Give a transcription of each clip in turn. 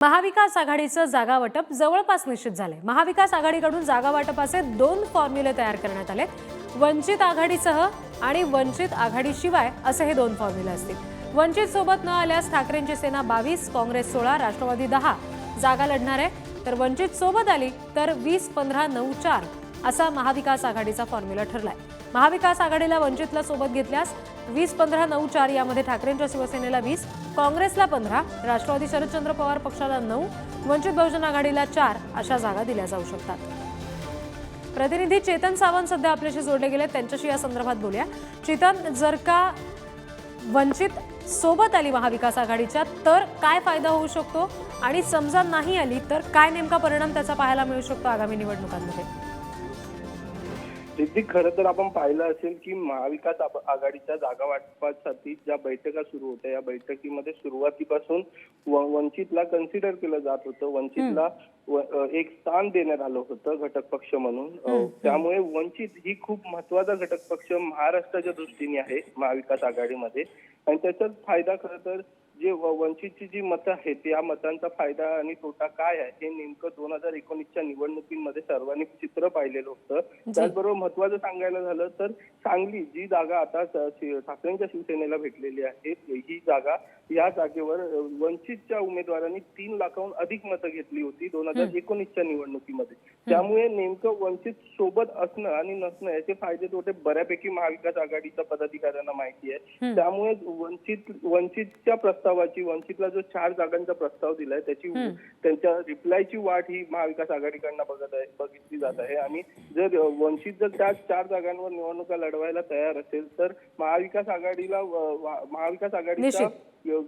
महाविकास आघाडीचं जागा वाटप जवळपास निश्चित झालंय. महाविकास आघाडीकडून जागा वाटपाचे दोन फॉर्म्युले तयार करण्यात आले वंचित आघाडीसह आणि वंचित आघाडीशिवाय असे हे दोन फॉर्म्युले असतील. वंचित सोबत न आल्यास ठाकरेंची सेना बावीस काँग्रेस सोळा राष्ट्रवादी दहा. जागा लढणार आहे. तर वंचित सोबत आली तर वीस पंधरा नऊ चार असा महाविकास आघाडीचा फॉर्म्युला ठरलाय. महाविकास आघाडीला वंचितला सोबत घेतल्यास वीस पंधरा नऊ चार यामध्ये ठाकरेंच्या शिवसेनेला वीस काँग्रेसला पंधरा राष्ट्रवादी शरदचंद्र पवार पक्षाला नऊ वंचित बहुजन आघाडीला चार अशा जागा दिल्या जाऊ शकतात. प्रतिनिधी चेतन सावंत सध्या आपल्याशी जोडले गेले त्यांच्याशी या संदर्भात बोलूया. चेतन जर का वंचित सोबत आली महाविकास आघाडीच्या तर काय फायदा होऊ शकतो? आणि समजा नाही आली तर काय नेमका परिणाम त्याचा पाहायला मिळू शकतो आगामी निवडणुकांमध्ये? सिद्धी खरं तर आपण पाहिलं असेल की महाविकास आघाडीच्या जागा वाटपासाठी ज्या बैठका सुरू होत्या या बैठकीमध्ये सुरुवातीपासून व- वंचितला कन्सिडर केलं जात होतं. वंचितला व- अ, एक स्थान देण्यात आलं होतं घटक पक्ष म्हणून. अ, त्यामुळे वंचित ही खूप महत्त्वाचा घटक पक्ष महाराष्ट्राच्या दृष्टीने आहे महाविकास आघाडीमध्ये. आणि त्याचाच फायदा खरं तर जे वंचितची जी मतं आहेत त्या मतांचा फायदा आणि तोटा काय आहे हे नेमकं दोन हजार एकोणीसच्या निवडणुकीमध्ये सर्वांनी चित्र पाहिलेलं होतं. त्याचबरोबर महत्वाचं सांगायला झालं तर सांगली जी जागा आता ठाकरेंच्या शिवसेनेला भेटलेली आहे ही जागा या जागेवर वंचितच्या उमेदवारांनी तीन लाखाहून अधिक मतं घेतली होती दोन हजार एकोणीसच्या निवडणुकीमध्ये. त्यामुळे नेमकं वंचित सोबत असणं आणि नसणं याचे फायदे तोटे बऱ्यापैकी महाविकास आघाडीच्या पदाधिकाऱ्यांना माहिती आहे. त्यामुळे वंचित वंचितच्या प्रस्तावाची वंचितला जो चार जागांचा प्रस्ताव दिलाय त्याची त्यांच्या रिप्लायची वाट ही महाविकास आघाडीकडनं बघत आहे बघितली जात आहे. आणि जर वंचित जर त्या चार जागांवर निवडणुका लढवायला तयार असेल तर महाविकास आघाडीला महाविकास आघाडीचा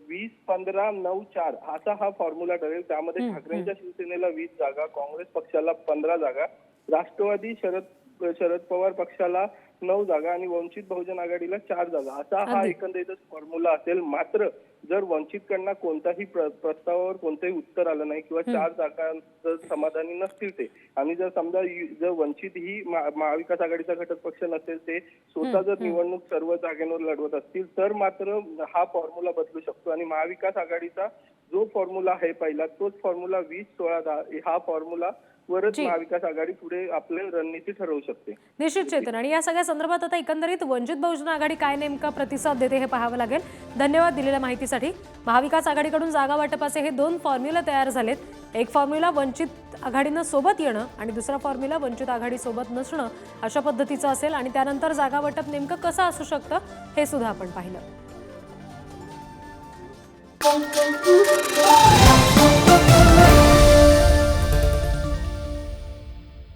वीस पंधरा नऊ चार असा हा फॉर्म्युला ठरेल. त्यामध्ये ठाकरेंच्या शिवसेनेला वीस जागा काँग्रेस पक्षाला पंधरा जागा राष्ट्रवादी शरद शरद पवार पक्षाला नऊ जागा आणि वंचित बहुजन आघाडीला चार जागा. असा हा एकंदरीतच फॉर्म्युला असेल. मात्र जर वंचितकडनं कोणताही प्र- प्रस्तावावर कोणतंही उत्तर आलं नाही किंवा चार जागा जर समाधानी नसतील ते. आणि जर समजा जर वंचित ही महा- महाविकास आघाडीचा घटक पक्ष नसेल ते स्वतः जर निवडणूक सर्व जागेवर लढवत असतील तर मात्र हा फॉर्म्युला बदलू शकतो. आणि महाविकास आघाडीचा जो फॉर्म्युला आहे पहिला तोच फॉर्म्युला वीस सोळा दहा हा फॉर्म्युला वरच. महाविकास आघाडी पुढे आपली रणनीती ठरवू शकते. निश्चित चेतन. आणि या सगळ्या संदर्भात आता एकंदरीत वंचित बहुजन आघाडी काय नेमका प्रतिसाद देते हे पाहावं लागेल. धन्यवाद दिलेल्या माहितीसाठी. महाविकास आघाडीकडून जागा वाटपाचे हे दोन फॉर्म्युला तयार झालेत. एक फॉर्म्युला वंचित आघाडीनं सोबत येणं आणि दुसरा फॉर्म्युला वंचित आघाडी सोबत नसणं अशा पद्धतीचं असेल आणि त्यानंतर जागा वाटप नेमकं कसं असू शकतं हे सुद्धा आपण पाहिलं.